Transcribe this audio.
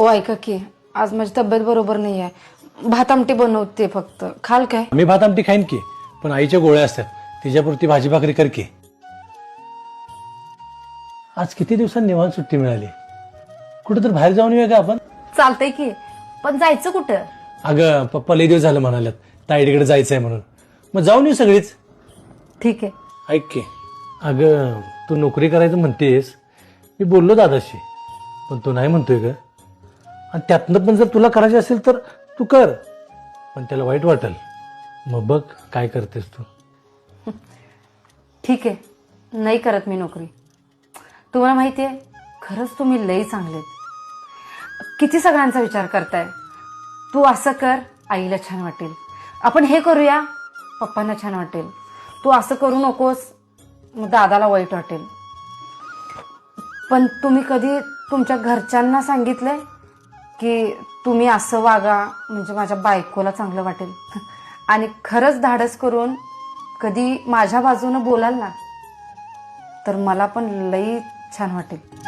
ओ ऐका की आज माझी तब्येत बरोबर नाही आहे भात आमटी बनवते फक्त. खाल काय? मी भात आमटी खाईन की पण आईच्या गोळ्या असतात. तिच्यापुरती भाजी भाकरी कर की. आज किती दिवसांनी निवांत सुट्टी मिळाली? कुठं तर बाहेर जाऊन येऊया का आपण? चालतंय की पण जायचं कुठं? अगं पप्पा लई दिवस झालं म्हणाल्यात. ताईडीकडे जायचंय म्हणून. मग जाऊन येऊ सगळीच. ठीक आहे. ऐक की अगं तू नोकरी करायचं म्हणतेस. मी बोललो दादाशी पण तू नाही म्हणतोय ग. आणि त्यातनं पण जर तुला करायचं असेल तर तू कर. पण त्याला वाईट वाटेल. मग बघ काय करतेस तू. ठीक आहे. नाही करत मी नोकरी. तुम्हाला माहिती आहे खरंच तुम्ही लई चांगलेत. किती सगळ्यांचा विचार करताय. तू असं कर आईला छान वाटेल. आपण हे करूया पप्पांना छान वाटेल. तू असं करू नकोस मग दादाला वाईट वाटेल. पण तुम्ही कधी तुमच्या घरच्यांना सांगितलंय की तुम्ही असं वागा म्हणजे माझ्या बायकोला चांगलं वाटेल. आणि खरंच धाडस करून कधी माझ्या बाजूनं बोलाल ना तर मला पण लई छान वाटेल.